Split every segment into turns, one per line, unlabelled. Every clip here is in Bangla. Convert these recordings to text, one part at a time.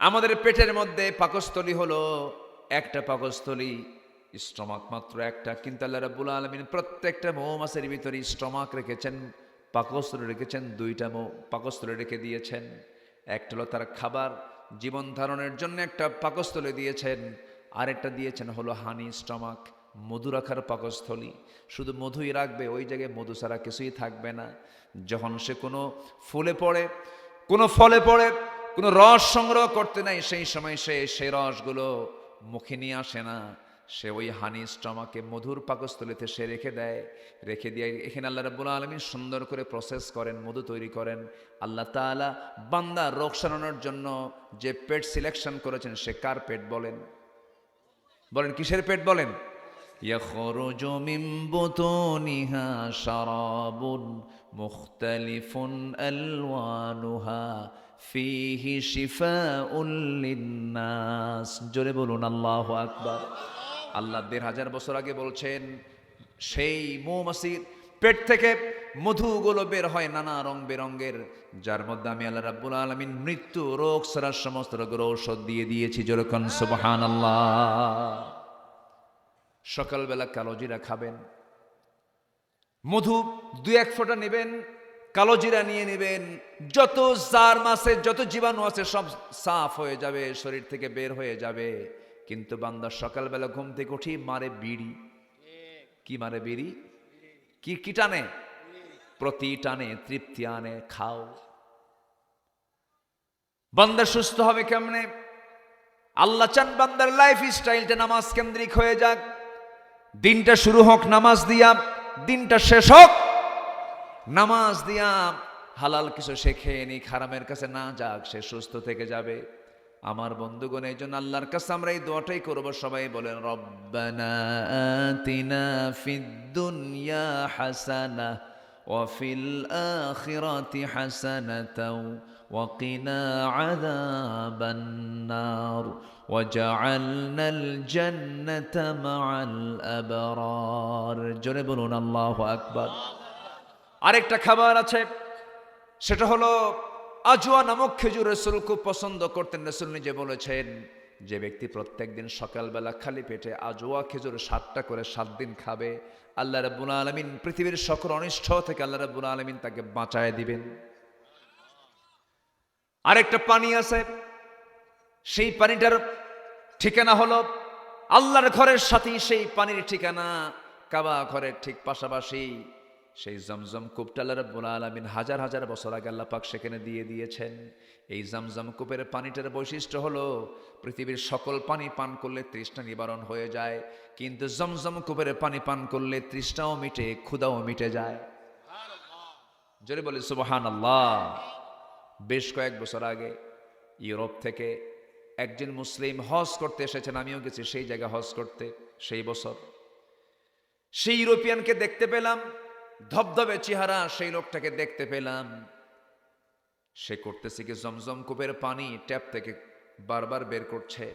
আমাদের পেটের মধ্যে পাকস্থলী হলো একটা পাকস্থলী, স্টমাক মাত্র একটা। কিন্তু আল্লাহ রাব্বুল আলমিন প্রত্যেকটা মৌমাছের ভিতরে স্টমাক রেখেছেন, পাকস্থলী রেখেছেন, দুইটা মৌ, পাকস্থলী রেখে দিয়েছেন। একটা হলো তার খাবার, জীবন ধারণের জন্য একটা পাকস্থলী দিয়েছেন, আরেকটা দিয়েছেন হলো হানি, স্টমাক, মধু রাখার পাকস্থলী। শুধু মধুই রাখবে, ওই জায়গায় মধু ছাড়া কিছুই থাকবে না। যখন সে কোনো ফুলে পড়ে, কোনো ফলে পড়ে কোনো রস সংগ্রহ করতে নাই সেই সময় সে সেই রসগুলো মুখে নিয়ে আসে না সে ওই হানি স্টমাকে মধুর পাকস্থলিতে সে রেখে দেয় রেখে দিয়ে এখানে আল্লাহ রাব্বুল আলমিন সুন্দর করে প্রসেস করেন মধু তৈরি করেন আল্লাহ তাআলা বান্দা রোগ সারানোর জন্য যে পেট সিলেকশন করেছেন সে কার পেট বলেন বলেন কিসের পেট বলেন يخرج من بطونها شراب مختلف ألوانها ফিহি শিফা উল্লিনাস জোরে বলুন, আল্লাহ আকবার। আল্লাহ দেড় হাজার বছর আগে বলছেন, সেই মৌমাসির পেট থেকে মধুগুলো বের হয় নানা রং বেরঙ্গের যার মধ্যে আমি আল্লাহ রাব্বুল আলমিন মৃত্যু, রোগ সারা সমস্ত রোগের ঔষধ দিয়ে দিয়েছি। যেরকম সুবহান আল্লাহ সকালবেলা কালোজিরা খাবেন। মধু দু এক ফোঁটা নেবেন কালো জিরা নিয়ে নেবেন। যত জার মাসে যত জীবাণু আছে, সব সাফ হয়ে যাবে, শরীর থেকে বের হয়ে যাবে। কিন্তু বান্দা সকালবেলা ঘুম থেকে উঠি মারে বিড়ি। কি মারে বিড়ি? কি কি টানে? প্রতি টানে তৃপ্তি আনে, খাও। বান্দা সুস্থ হবে কেমনে? আল্লাহ চান বান্দার লাইফ স্টাইলটা নামাজ কেন্দ্রিক হয়ে যাক। দিনটা শুরু হোক, নামাজ দিয়া। দিনটা শেষ হোক। নামাজ দিয়া হালাল কিছু সে খেয়ে নি খারামের কাছে না যাক সে সুস্থ থেকে যাবে আমার বন্ধুগণ এই জন্য আল্লাহর কাছে আমরা এই দোয়াটাই করব সবাই বলেন রব্বানা আতিনা ফিদ দুনিয়া হাসানা وفي الآخرة حسنة وقنا عذاب النار وجعلنا الجنة مع الأبرار জোরে বলুন আল্লাহ আকবার আরেকটা খাবার আছে, সেটা হলো আজওয়া নামক খেজুর রসুল খুব পছন্দ করতেন। রসুল নিজে বলেছেন, যে ব্যক্তি প্রত্যেকদিন সকালবেলা খালি পেটে আজওয়া খেজুর সাতটা করে সাত দিন খাবে, আল্লাহ রাব্বুল আলমিন পৃথিবীর সকল অনিষ্ট থেকে আল্লাহ রাব্বুল আলমিন তাকে বাঁচায় দিবেন। আরেকটা পানি আছে, সেই পানিটার ঠিকানা হলো আল্লাহর ঘরের সাথেই সেই পানির ঠিকানা, কাবা ঘরের ঠিক পাশাপাশি সেই জমজম কূপটা আল্লাহ রাব্বুল আলামিন হাজার হাজার বছর আগে আল্লাহ পাক সেখানে দিয়ে দিয়েছেন। এই জমজম কূপের পানিটার বৈশিষ্ট্য হলো, পৃথিবীর সকল পানি পান করলে তৃষ্ণা নিবারণ হয়ে যায়, কিন্তু জমজম কূপের পানি পান করলে তৃষ্ণাও মিটে ক্ষুদাও মিটে যায়। জোরে বলি সুবহান আল্লাহ বেশ কয়েক বছর আগে ইউরোপ থেকে একজন মুসলিম হজ করতে এসেছেন, আমিও গেছি সেই জায়গায় হজ করতে, সেই বছর। সেই ইউরোপিয়ানকে দেখতে পেলাম ধবধবে চেহারা সেই লোকটাকে দেখতে পেলাম। সে করতেছে কি জমজম কূপের পানি ট্যাপ থেকে বারবার বের করছে।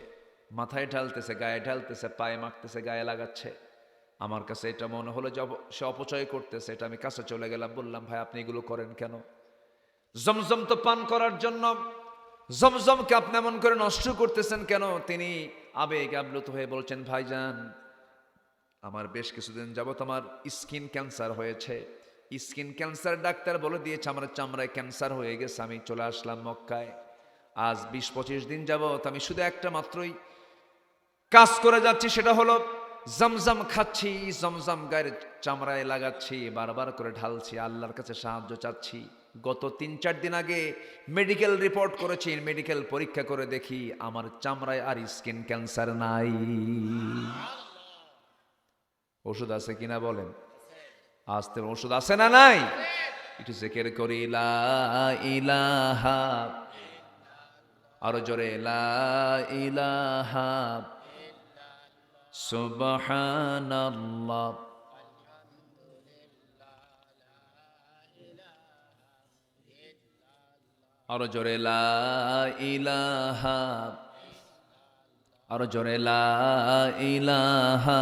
মাথায় ঢালতেছে, গায়ে ঢালতেছে, পায়ে মাখতেছে, গায়ে লাগাচ্ছে। আমার কাছে এটা মনে হলো যে সে অপচয় করতেছে, এটা আমি কাছে চলে গেলাম, বললাম, ভাই, আপনি এগুলো করেন কেন? জমজম তো পান করার জন্য, জমজমকে আপনি এমন করে নষ্ট করতেছেন কেন? তিনি আবেগ আপ্লুত হয়ে বলছেন, ভাইজান আমার বেশ কিছুদিন যাবত আমার স্কিন ক্যান্সার হয়েছে। স্কিন ক্যান্সার ডাক্তার বলে দিয়েছে, আমার চামড়ায় ক্যান্সার হয়ে গেছে, আমি চলে আসলাম মক্কায়। আজ বিশ পঁচিশ দিন যাবত আমি শুধু একটা মাত্রই কাজ করে যাচ্ছি, সেটা হলো জমজম খাচ্ছি, জমজম গায়ের চামড়ায় লাগাচ্ছি, বারবার করে ঢালছি, আল্লাহর কাছে সাহায্য চাচ্ছি। গত তিন চার দিন আগে মেডিকেল রিপোর্ট করেছি, মেডিকেল পরীক্ষা করে দেখি আমার চামড়ায় আর স্কিন ক্যান্সার নাই। ওষুধ আছে কিনা বলেন? আসতে ওষুধ আছে না নাই? একটু জেকের করি ইলাহা আরও জোরে ইলাহা আরও জোরে ইলাহা আরও জোরে ইলাহা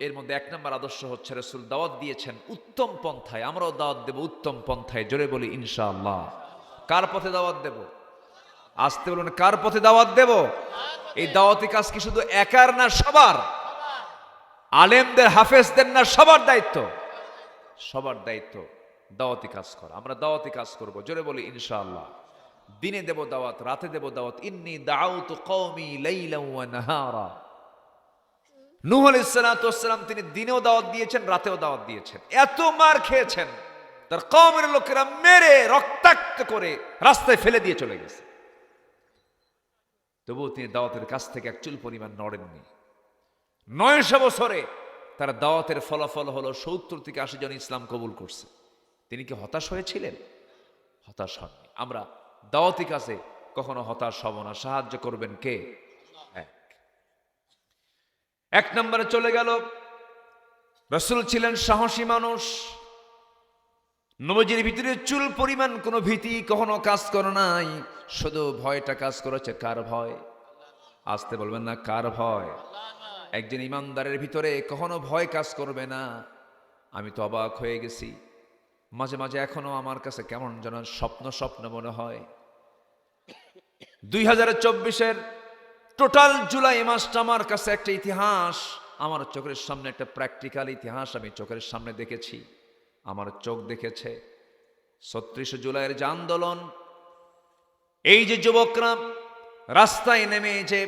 এর মধ্যে এক নম্বর আদর্শ হচ্ছে রসুল দাওয়াত দিয়েছেন উত্তম পন্থায়। আমরাও দাওয়াত দেব উত্তম পন্থায়। জোরে বলি, ইনশাআল্লাহ। কার পথে দাওয়াত দেব? আসতে বলুন, কার পথে দাওয়াত দেব? এই দাওয়াতি কাজ কি শুধু একার না সবার? আলেমদের, হাফেজদের না সবার দায়িত্ব? সবার দায়িত্ব দাওয়াতি কাজ করা। আমরা দাওয়াতি কাজ করব। জোরে বলি, ইনশাআল্লাহ। দিনে দেব দাওয়াত, রাতে দেব দাওয়াত। ইন্নি দাউতু কওমি লাইলান ওয়া নাহারা। নূহ আলাইহিস সালাতু তিনি দিনেও দাওয়াত দিয়েছেন, রাতেও দাওয়াত দিয়েছেন। এত মার খেয়েছেন, তার কওমের লোকেরা মেরে রক্তাক্ত করে রাস্তায় ফেলে দিয়ে চলে গেছে। তবুও তিনি দাওয়াতের কাছ থেকে এক চুল পরিমাণ নড়েননি। নয়শো বছরে তার দাওয়াতের ফলাফল হলো সত্তর থেকে আশি জন ইসলাম কবুল করছে। তিনি কি হতাশ হয়েছিলেন? হতাশ হননি। আমরা দাওয়াতি কাছে কখনো হতাশ হব না। সাহায্য করবেন কে? এক নম্বরে চলে গেল। রসুল ছিলেন সাহসী মানুষ। নবজির ভিতরে চুল পরিমাণ কোনো ভীতি কখনো কাজ করে নাই। শুধু ভয়টা কাজ করেছে কার ভয়? আসতে বলবেন না, কার ভয়? একজন ইমানদারের ভিতরে কখনো ভয় কাজ করবে না। আমি তো অবাক হয়ে গেছি। মাঝে মাঝে এখনও আমার কাছে কেমন যেন স্বপ্ন স্বপ্ন মনে হয়। দুই হাজার চব্বিশের টোটাল জুলাই মাসটা আমার কাছে একটা ইতিহাস। আমার চোখের সামনে একটা প্র্যাকটিক্যাল ইতিহাস আমি চোখের সামনে দেখেছি। আমার চোখ দেখেছে ছত্রিশে জুলাইয়ের যে আন্দোলন, এই যে যুবকরা রাস্তায় নেমে যে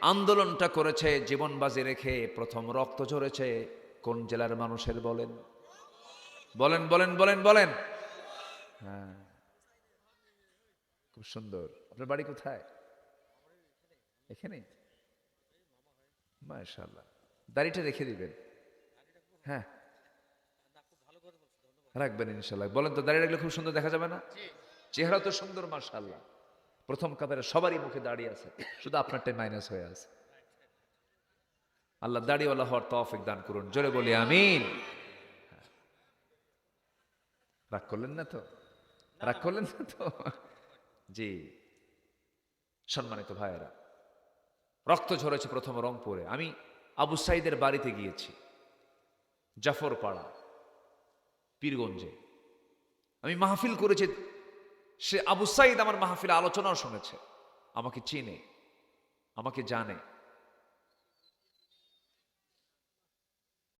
আন্দোলনটা করেছে জীবন বাজি রেখে প্রথম রক্ত ঝরেছে, কোন জেলার মানুষের বলেন? বলেন বলেন বলেন বলেন। হ্যাঁ। খুব সুন্দর। আপনার বাড়ি কোথায়? এখানে? মাশাল্লাহ দাড়িটা রেখে দিবেন। হ্যাঁ। রাখবেন ইনশাল্লাহ বলেন তো দাঁড়িয়ে রাখলে খুব সুন্দর দেখা যাবে না? চেহারা তো সুন্দর মাশাল্লাহ প্রথম কাতারে সবারই মুখে দাঁড়িয়ে আছে শুধু আপনারটাই মাইনাস হয়ে আছে। আল্লাহ দাড়িওয়ালা হওয়ার তৌফিক দান করুন। জোরে বলি আমিন। রাগ করলেন না তো? রাগ করলেন না তো? জি। সম্মানিত ভাইয়েরা রক্ত ঝরেছে প্রথম রংপুরে। আমি আবু সাইদের বাড়িতে গিয়েছি, জাফরপাড়া, পীরগঞ্জে। আমি মাহফিল করেছি, সে আবু সাইদ আমার মাহফিল আলোচনাও শুনেছে, আমাকে চিনে, আমাকে জানে।